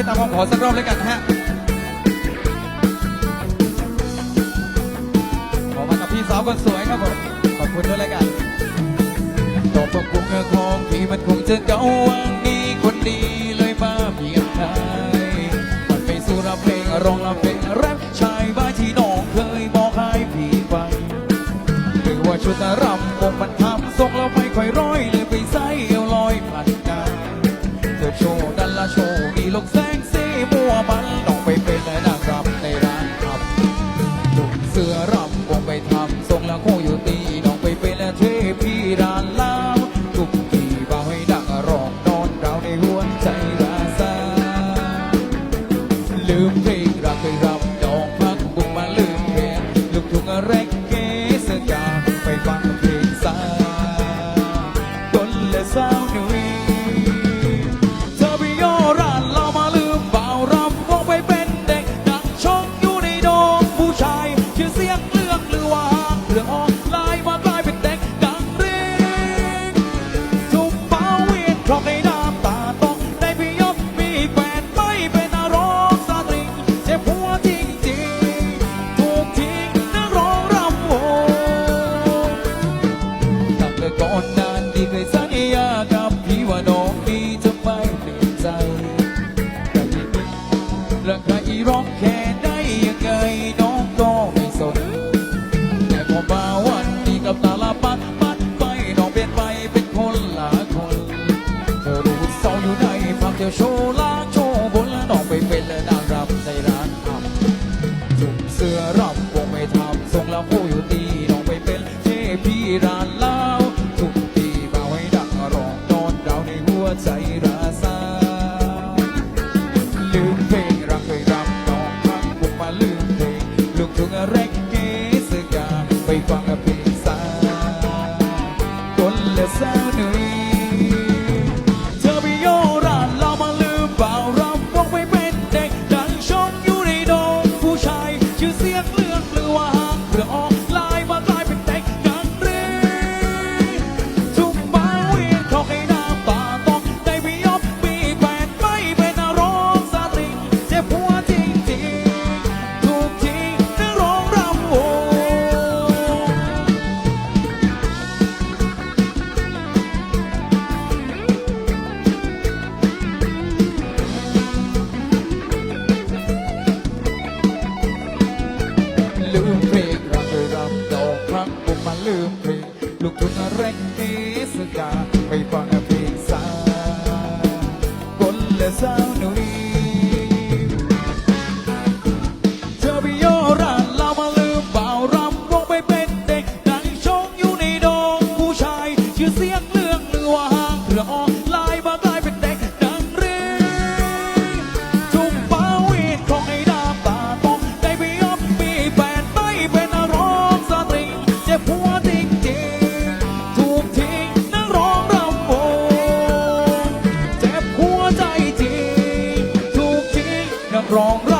ให้ตามองขอสักรอบเลยกันฮะขอมากับพี่สาวคนสวยครับผมขอบคุณด้วยแล้วกันดอกประกุงเงาของพี่มันคงจะเก่าวังนี้คนดีเลยมาเมียไทยมันไปสู่รับเพลงร้องรับเพลง เสือร ที่เคยสัญญากับพี่ว่าน้องมีจะไม่เปลี่ยนใจและใครร้องแค่ได้ยังไงน้องก็ไม่สน แต่พอมาวันนี้กับตาลปัดปัดไปน้องเปลี่ยนไปเป็นคนละคน เธอรู้เศร้าอยู่ในพัพเดียวโชว์ลา ใจราซลืมเพลงรักเคยรำน้องพักบุกมาลืมเพลงลูกทุ่งเรกเกสกาไปฟังเพลงซาคนละสาวหนึ่ง ลืมเพลงลูกทุ่งเร่งนี้สกาไม่ฟังเพลงสากลและสา รองรับ